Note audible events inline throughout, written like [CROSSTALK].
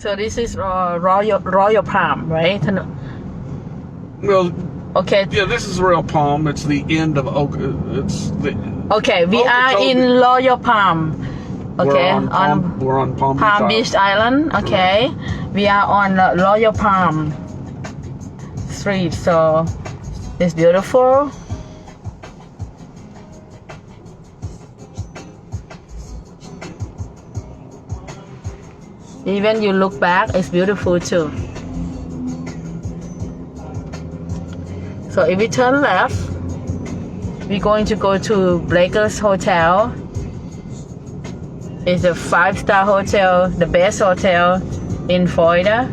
So this is uh, Royal Royal Palm, right? Well, okay. Yeah, this is Royal Palm. It's the end of Oak. Uh, it's the. Okay, we are in Royal Palm. Okay, we're on, Palm, on, we're on Palm, Palm Beach, Island. Island. Okay, we are on uh, Royal Palm Street. So it's beautiful. Even you look back, it's beautiful too. So if we turn left, we're going to go to Blakers Hotel. It's a five star hotel, the best hotel in Florida.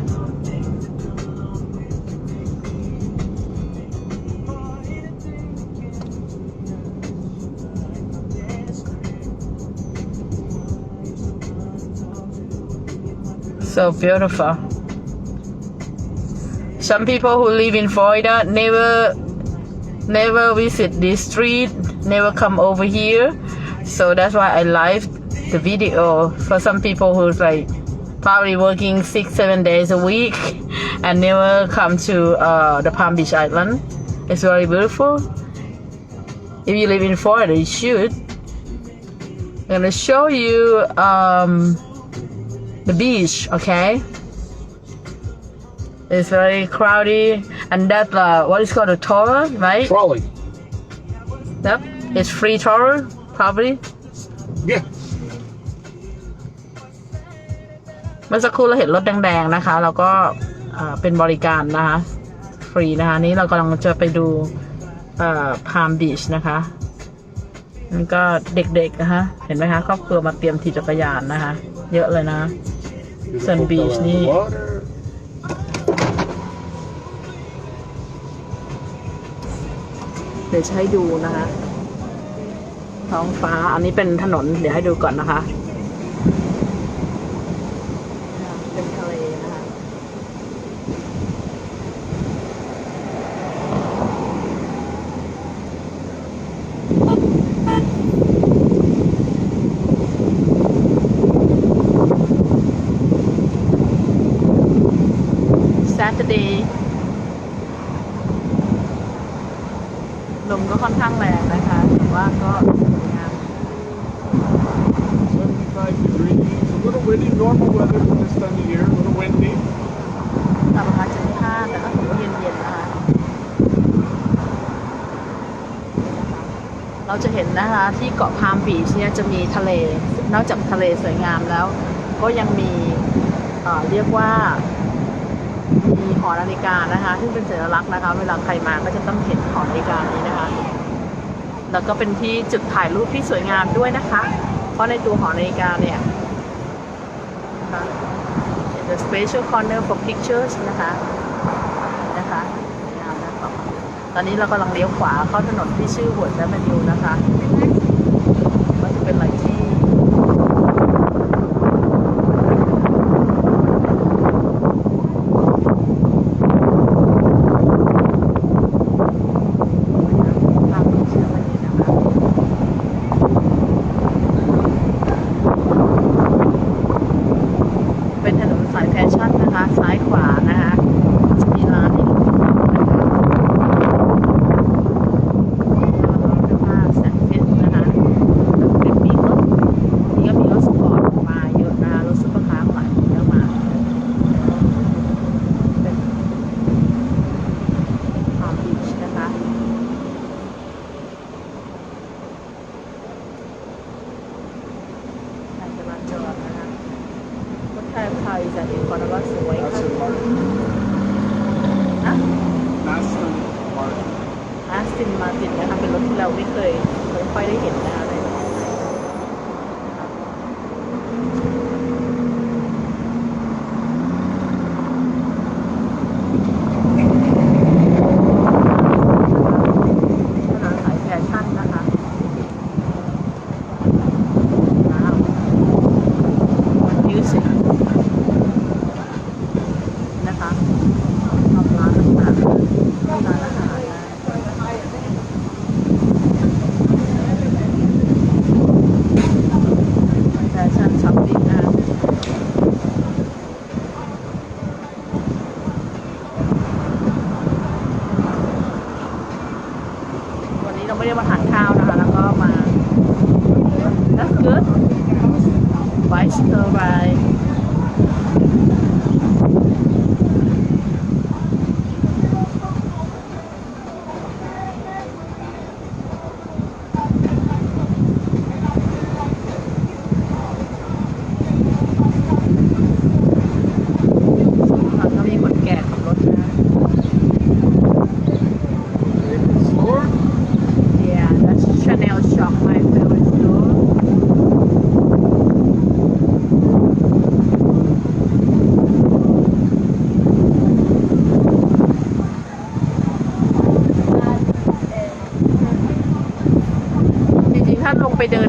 So beautiful. Some people who live in Florida never never visit this street, never come over here. So that's why I live the video for some people who's like probably working six, seven days a week [LAUGHS] and never come to uh, the Palm Beach Island. It's very beautiful. If you live in Florida, you should. I'm gonna show you um, the beach, okay? It's very crowded, and that uh, what is called a tour, right? Trolley. Yep, it's free tour, probably. Yeah. เมื่อสักครู่เราเห็นรถแดงๆนะคะ แล้วก็อ่าเป็นบริการนะคะ ฟรีนะคะ นี้เรากำลังจะไปดูพามบีชนะคะนี่ก็เด็กๆนะคะ เห็นไหมคะครอบครัวมาเตรียมทีจักรยานนะคะ เยอะเลยนะ Sun Beautiful Beach color ni. water. เดี๋ยวให้ดูนะคะ ท้องฟ้า อันนี้เป็นถนน เดี๋ยวให้ดูก่อนนะคะ เป็นทะเลนะคะ Saturday ลมก็ค่อนข้างแรงนะคะแต่ว่าก็สวยงาม 75 degrees. A little windy. Normal weather for this time of year. A little windy. ต่ำประมาณ75แต่ก็ถือว่าเย็นๆนะคะ เราจะเห็นนะคะที่เกาะพามบีชเนี่ยจะมีทะเล นอกจากทะเลสวยงามแล้ว ก็ยังมีเอ่อเรียกว่ามี หอนาฬิกานะคะ ซึ่งเป็นสัญลักษณ์นะคะ เวลาใครมาก็จะต้องเห็นหอนาฬิกานี้นะคะ แล้วก็เป็นที่จุดถ่ายรูปที่สวยงามด้วยนะคะ เพราะในตัวหอนาฬิกาเนี่ยนะคะ the special corner for pictures นะคะนะคะงามนะครับตอนนี้เรากำลังเลี้ยวขวาเข้าถนนที่ชื่อหัวแซมนิวนะคะก็จะเป็นอะไรที่ท ไม่ได้มาทานข้าวนะคะ แล้วก็มา that's good bicycle ride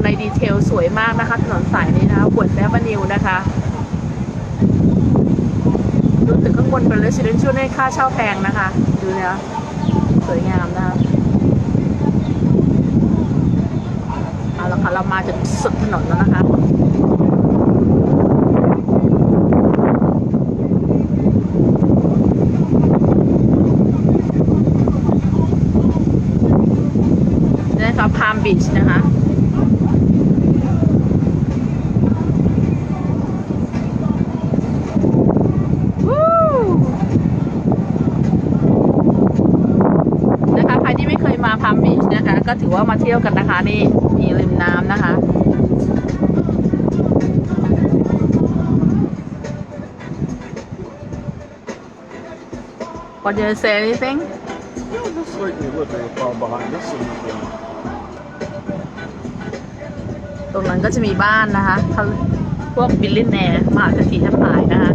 ในดีเทลสวยมากนะคะถนนสายนี้นะคะบวดแอเวนิวนะคะดูตึกข้างบนเป็น residential เนี่ยค่าเช่าแพงนะคะ ดูนี่ยสวยงามนะคะเอาละค่ะเรามาจนสุดถนนแล้วนะคะนี่นะคะพามบีชนะคะ นะคะก็ถือว่ามาเที่ยวกันนะคะ นี่มีริมน้ำนะคะ What do you say anything? Yeah, just slightly a little far behind us. And, uh, ตรงนั้นก็จะมีบ้านนะคะเขาพวกบิลลินแนร์มหาเศรษฐีทั้งหลายนะคะ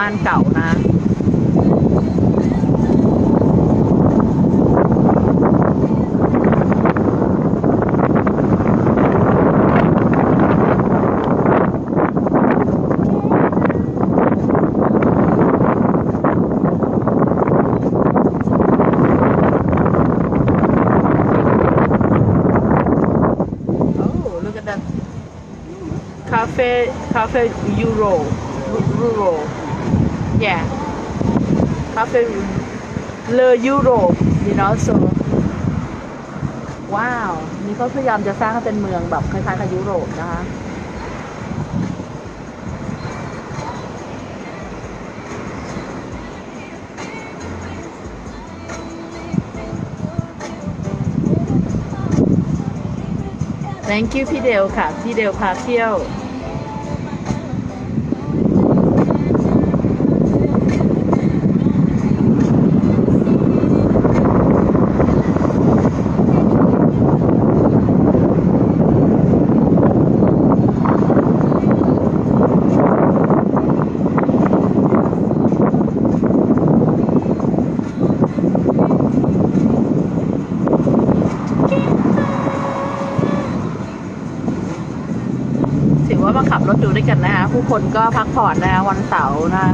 บ้านเก่านะคาเฟ่คาเฟ่ยูโรยูโร Yeah. Cafe Le Euro, you know, so. ว้าวนี่เขาพยายามจะสร้างให้เป็นเมืองแบบคล้ายๆกับยุโรปนะคะ thank you พี่เดลค่ะ พี่เดลพาเที่ยว รถดูด้วยกันนะคะผู้คนก็พักผ่อนนะคะวันเสาร์นะ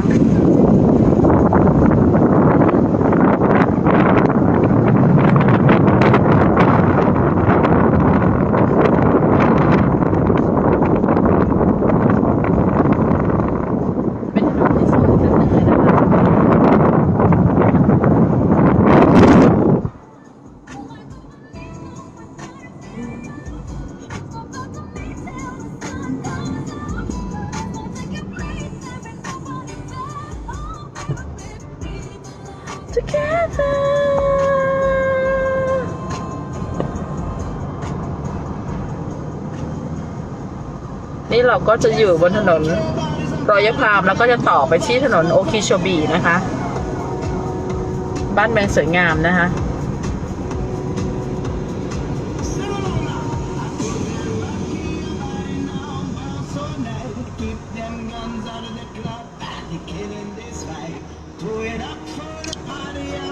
นี่เราก็จะอยู่บนถนนรอยพามแล้วก็จะต่อไปที่ถนนโอคิโชบีนะคะ บ้านเมืองสวยงามนะคะ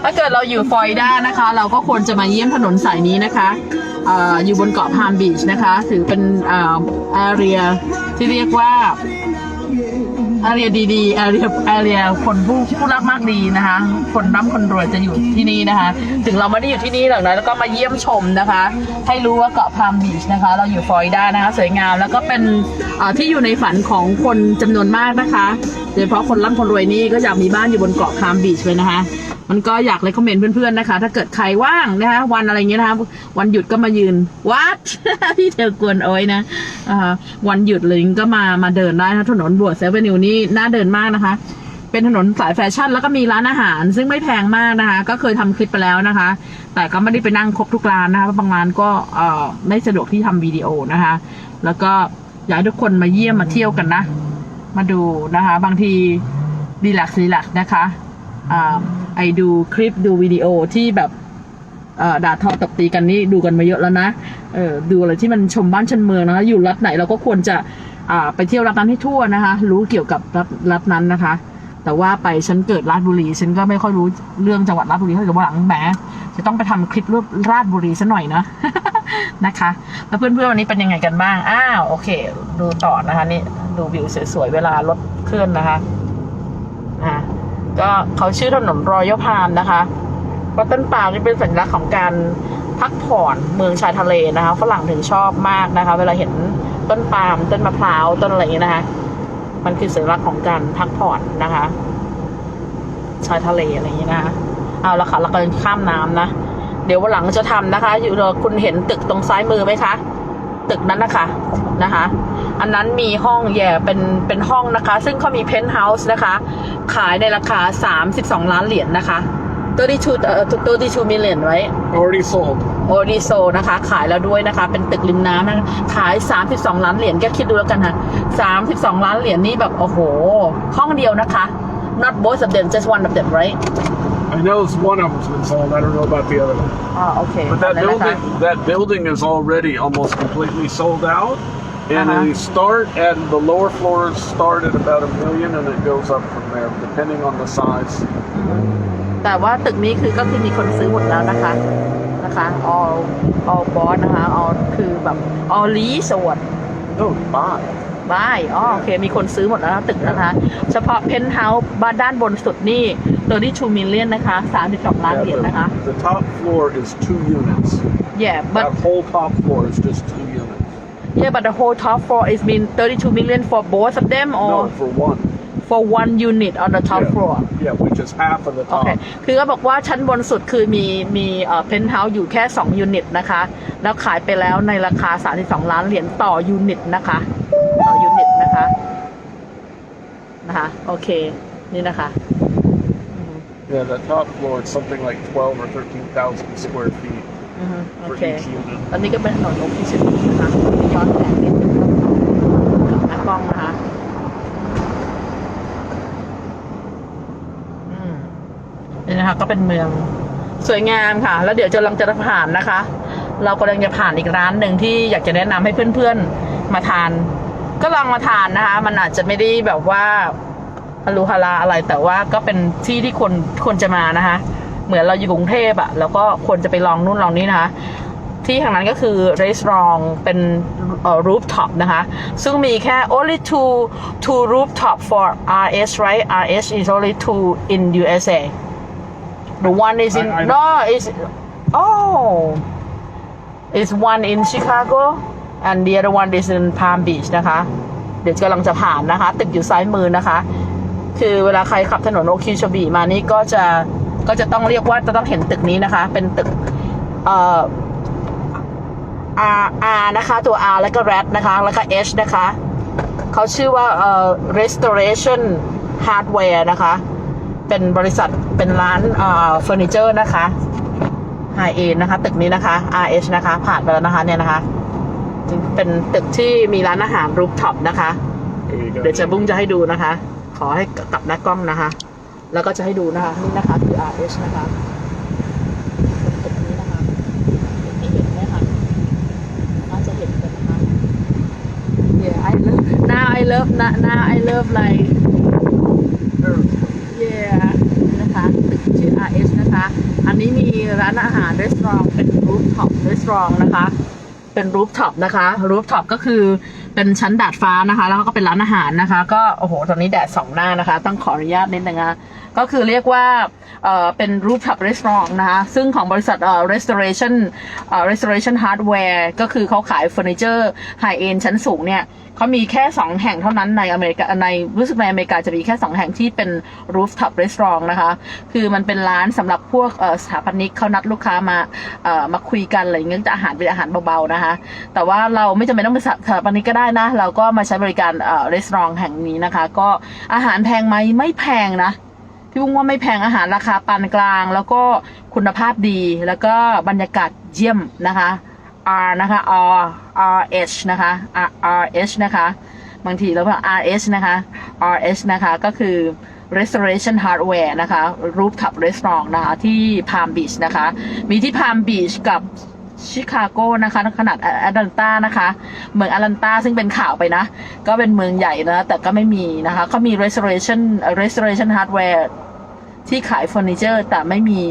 ถ้าเกิดเราอยู่ฟลอริดานะคะ เราก็ควรจะมาเยี่ยมถนนสายนี้นะคะ อยู่บนเกาะพามบีชนะคะ ถือเป็นอาแอเรียที่เรียกว่าแอเรียดีๆแอเรียแอเรียคนผู้ผู้รักมากดีนะคะ คนร่ำคนรวยจะอยู่ที่นี่นะคะ ถึงเราไม่ได้อยู่ที่นี่หรอกนะแล้วก็มาเยี่ยมชมนะคะ ให้รู้ว่าเกาะพามบีชนะคะ เราอยู่ฟลอริดานะคะ สวยงามแล้วก็เป็นที่อยู่ในฝันของคนจำนวนมากนะคะ โดยเฉพาะคนร่ำคนรวยนี่ก็อยากมีบ้านอยู่บนเกาะพามบีชเลยนะคะมันก็อยากเลยคอมเมนต์เพื่อนๆนะคะ ถ้าเกิดใครว่างนะคะ วันอะไรเงี้ยนะคะ วันหยุดก็มายืนวัดพี่เธอกวนโอ้ยนะวันหยุดเลยก็มามาเดินได้นะถนนบัวเซเว่นนิวนี่น่าเดินมากนะคะ เป็นถนนสายแฟชั่นแล้วก็มีร้านอาหาร ซึ่งไม่แพงมากนะคะ ก็เคยทำคลิปไปแล้วนะคะ แต่ก็ไม่ได้ไปนั่งครบทุกร้านนะคะบางร้านก็ไม่สะดวกที่ทำวิดีโอนะคะ แล้วก็อยากให้ทุกคนมาเยี่ยมมาเที่ยวกันนะ มาดูนะคะ บางทีรีแลกซ์รีแลกซ์นะคะ ไอดูคลิปดูวิดีโอที่แบบด่าทอตบตีกันนี่ดูกันมาเยอะแล้วนะเออดูอะไรที่มันชมบ้านชมเมืองนะคะอยู่รัฐไหนเราก็ควรจะอ่าไปเที่ยวรัฐนั้นให้ทั่วนะคะ รู้เกี่ยวกับรัฐรัฐนั้นนะคะ แต่ว่าไปฉันเกิดราชบุรี ฉันก็ไม่ค่อยรู้เรื่องจังหวัดราชบุรีเท่าไหร่ว่าหลังแหมจะต้องไปทำคลิปรูปราชบุรีซะหน่อยนะนะคะ แล้วเพื่อนๆวันนี้เป็นยังไงกันบ้างอ้าวโอเค ดูต่อนะคะนี่ดูวิวสวยๆเวลารถเคลื่อนนะคะอ่า ก็เขาชื่อถนนรอยัลพามนะคะเพราต้นปาล์มนี่เป็นสัญลักษณ์ของการพักผ่อนเมืองชายทะเลนะคะฝรั่งถึงชอบมากนะคะ เวลาเห็นต้นปาล์มต้นมะพร้าวต้นอะไรอย่างเงี้นะคะ มันคือสัญลักษณ์ของการพักผ่อนนะคะ ชายทะเลอะไรอย่างเงี้ยนะคะเอาละค่ะเราก็ข้ามน้ำนะเดี๋ยววันหลังจะทำนะคะ อยู่คุณเห็นตึกตรงซ้ายมือไหมคะ ตึกนั้นนะคะนะคะ อันนั้นมีห้องแย่เป็นเป็นห้องนะคะ ซึ่งเขามีเพนท์เฮาส์นะคะ ขายในราคา 32 ล้านเหรียญนะคะ32เอ่อ32 million ไว้ Already sold. โอดีโซนะคะ ขายแล้วด้วยนะคะ เป็นตึกริมน้ำนะคะขาย 32 ล้านเหรียญก็คิดดูแล้วกันค่ะ32 ล้านเหรียญนี่แบบ โอ้โห ห้องเดียวนะคะ not both of them just one of them right I know it's one of them's been sold. I don't know about the other one. อ่าโอเค But that นั่นแหละค่ะ building, that building is already almost completely sold out. And Uh-huh. they start at the lower floors start at about a million, and it goes up from there, depending on the size. แต่ว่าตึกนี้คือก็คือมีคนซื้อหมดแล้วนะคะนะคะ all all bought นะคะ all คือแบบ all lease ส่วน No, buy. บ้ายอ๋อโอเค มีคนซื้อหมดแล้วนะตึกนะคะ เฉพาะเพนท์เฮาส์บ้านด้านบนสุดนี่32 million นะคะ 32 ล้านเหรียญนะคะ the, the top floor is two units. yeah but that whole top floor is just two units. yeah but the whole top floor is been 32 million for both of them or No, for one. for one unit on the top yeah. floor Yeah, which is half of the โอ top. เค คือก็บอกว่าชั้นบนสุดคือมีมีเอ่อเพนท์เฮาส์อยู่แค่ 2 ยูนิตนะคะ แล้วขายไปแล้วในราคา 32 ล้านเหรียญต่อยูนิตนะคะ ต่อยูนิตนะคะ นะคะ โอเค นี่นะคะ Yeah, the top floor is something like 12 or 13,000 square feet อือฮึโอ for เค each unit. ตอนนี้ก็เป็นถนนโอคิชินะคะย้อนแสงนิดนึงกับหน้ากล้องนะคะอืมนี่นะคะ ก็เป็นเมืองสวยงามค่ะ แล้วเดี๋ยวจะกำลังจะผ่านนะคะ เรากำลังจะผ่านอีกร้านหนึ่งที่อยากจะแนะนำให้เพื่อนๆมาทาน ก็ลองมาทานนะคะ มันอาจจะไม่ได้แบบว่าฮารุฮาราอะไรแต่ว่าก็เป็นที่ที่คนคนจะมานะคะ เหมือนเราอยู่กรุงเทพอะแล้วก็ควรจะไปลองนู่นลองนี่นะคะที่ทางนั้นก็คือ r e s t a u r a n t เป็นเอ่อ rooftop นะคะ ซึ่งมีแค่ only two two rooftop for RS right RS is only two in USA the one is in I- I- no is oh is one in Chicago and the other one is in Palm Beach นะคะ เดี๋ยวกำลังจะผ่านนะคะ ตึกอยู่ซ้ายมือนะคะ คือเวลาใครขับถนนโอคิวชบีมานี่ก็จะ ก็จะต้องเรียกว่าจะต้องเห็นตึกนี้นะคะ เป็นตึกเอ่อ R R นะคะ ตัว R แล้วก็ rat นะคะ แล้วก็ H นะคะ เขาชื่อว่าเอ่อ restoration hardware นะคะ เป็นบริษัทเป็นร้านเอ่อเฟอร์นิเจอร์นะคะไฮเอ็นนะคะ ตึกนี้นะคะ RH นะคะ ผ่านไปแล้วนะคะเนี่ยนะคะเป็นตึกที่มีร้านอาหารรูฟท็อปนะคะ There you go. เดี๋ยวจะบุ้งจะให้ดูนะคะ ขอให้กลับหน้ากล้องนะคะ แล้วก็จะให้ดูนะคะนี่นะคะคือ RH นะคะตึกนี้นะคะที่เห็นไหมคะน่าจะเห็นกันนะคะ Yeah I love now I love now I love like yeah นี่นะคะตึกชื่อ RH นะคะ อันนี้มีร้านอาหารรีสอร์ทเป็นรูฟท็อปรีสอร์ทนะคะ เป็นรูฟท็อปนะคะรูฟท็อปก็คือ เป็นชั้นดาดฟ้านะคะ แล้วก็เป็นร้านอาหารนะคะ ก็โอ้โหตอนนี้แดดสองหน้านะคะ ต้องขออนุญาตนิดนึงนะ ก็คือเรียกว่าเป็นรูฟท็อปรีสอร์ทนะคะซึ่งของบริษัท restoration restoration hardware ก็คือเขาขายเฟอร์นิเจอร์ไฮเอ็นชั้นสูงเนี่ยเขามีแค่ 2 แห่งเท่านั้นในอเมริกาในรู้สึกในอเมริกาจะมีแค่ 2 แห่งที่เป็น rooftop restaurant นะคะ คือมันเป็นร้านสำหรับพวกสถาปนิกเขานัดลูกค้ามามาคุยกันอะไรอย่างเงี้ยจะอาหารเป็นอาหารเบาๆนะคะ แต่ว่าเราไม่จำเป็นต้องเป็นสถาปนิกก็ได้นะ เราก็มาใช้บริการรีสอร์ทแห่งนี้นะคะ ก็อาหารแพงไหมไม่แพงนะ พี่บุ้งว่าไม่แพงอาหารราคาปานกลาง แล้วก็คุณภาพดีแล้วก็บรรยากาศเยี่ยมนะคะ R นะคะ R R H นะคะ R R H นะคะบางทีเราบอก R H นะคะ R H นะคะก็คือ restoration hardware นะคะ rooftop restaurant นะคะที่ Palm Beach นะคะ มีที่ Palm Beach กับชิคาโกนะคะขนาดแอตแลนตานะคะ เมืองแอตแลนตาซึ่งเป็นข่าวไปนะ ก็เป็นเมืองใหญ่นะ แต่ก็ไม่มีนะคะเขามี restoration restoration hardware ที่ขายเฟอร์นิเจอร์แต่ไม่มี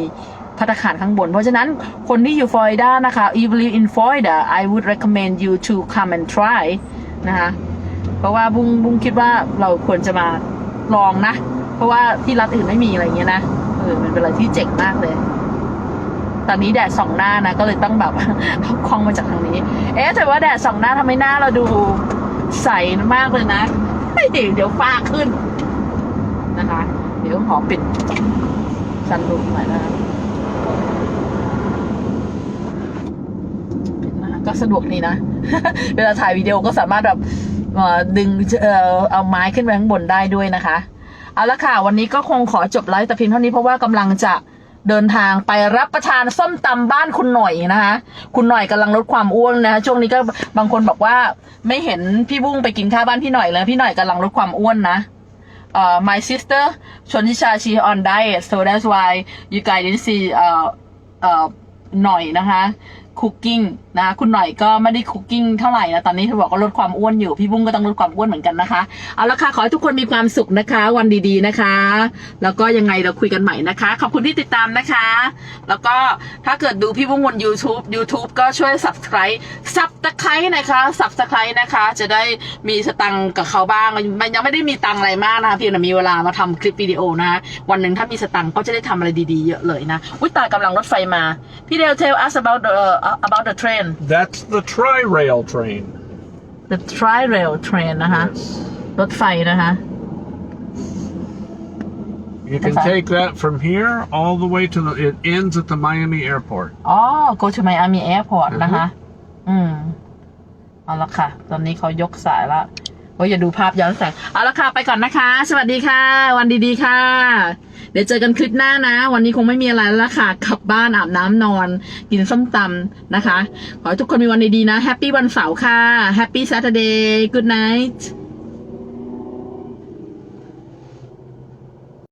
พัตตาคารข้างบน เพราะฉะนั้นคนที่อยู่ฟลอริดานะคะ if you live in Florida I would recommend you to come and try นะคะเพราะว่าบุ้งบุ้งคิดว่าเราควรจะมาลองนะ เพราะว่าที่รัฐอื่นไม่มีอะไรอย่างเงี้ยนะเออมันเป็นอะไรที่เจ๋งมากเลย ตอนนี้แดดส่องหน้านะ ก็เลยต้องแบบเอาคล้องมาจากทางนี้ เอ๊ะแต่ว่าแดดส่องหน้าทำให้หน้าเราดูใสมากเลยนะเฮ้ยเดี๋ยวฟ้าขึ้นนะคะ เดี๋ยวขอปิดซันรูฟหน่อยนะคะปิดนก็สะดวกดีนะ เวลาถ่ายวิดีโอก็สามารถแบบดึงเออเอาไม้ขึ้นไปข้างบนได้ด้วยนะคะ เอาละค่ะ วันนี้ก็คงขอจบไลฟ์แต่เพียงเท่านี้เพราะว่ากำลังจะเดินทางไปรับประทานส้มตำบ้านคุณหน่อยนะคะ คุณหน่อยกำลังลดความอ้วนนะคะช่วงนี้ก็บางคนบอกว่าไม่เห็นพี่บุ้งไปกินข้าวบ้านพี่หน่อยเลยพี่หน่อยกำลังลดความอ้วนนะ uh, my sister Chonisha she on diet so that's why you guys didn't see uh, uh, หน่อยนะคะ คุกกิ้งนะคุณหน่อยก็ไม่ได้คุกกิ้งเท่าไหร่นะตอนนี้เธอบอกว่าลดความอ้วนอยู่พี่บุ้งก็ต้องลดความอ้วนเหมือนกันนะคะเอาละค่ะขอให้ทุกคนมีความสุขนะคะ วันดีๆนะคะ แล้วก็ยังไงเราคุยกันใหม่นะคะ ขอบคุณที่ติดตามนะคะ แล้วก็ถ้าเกิดดูพี่บุ้งบน YouTube YouTube ก็ช่วย subscribe subscribe นะคะ subscribe นะคะ จะได้มีสตังกับเขาบ้างมันยังไม่ได้มีตังอะไรมากนะคะเพียงแต่มีเวลามาทำคลิปวิดีโอนะวันหนึ่งถ้ามีสตังก็จะได้ทำอะไรดีๆเยอะเลยนะอุ้ยตายกำลังรถไฟมาพี่เดล tell us about the uh, about the train That's the tri rail train. the tri rail train นะคะ Yes. รถไฟนะคะ You can Okay. take that from here all the way to the. It ends at the Miami airport. อ๋อ go to Miami Airport นะคะ อืม เอาละค่ะ ตอนนี้เขายกสายละ โอ้ยอย่าดูภาพย้อนแสงเอาละค่ะ ไปก่อนนะคะ สวัสดีค่ะ วันดีๆค่ะ เดี๋ยวเจอกันคลิปหน้านะ วันนี้คงไม่มีอะไรแล้วละค่ะกลับบ้านอาบน้ำนอน กินส้มตำนะคะ ขอให้ทุกคนมีวันดีๆนะแฮปปี้วันเสาร์ค่ะแฮปปี้ Saturday good night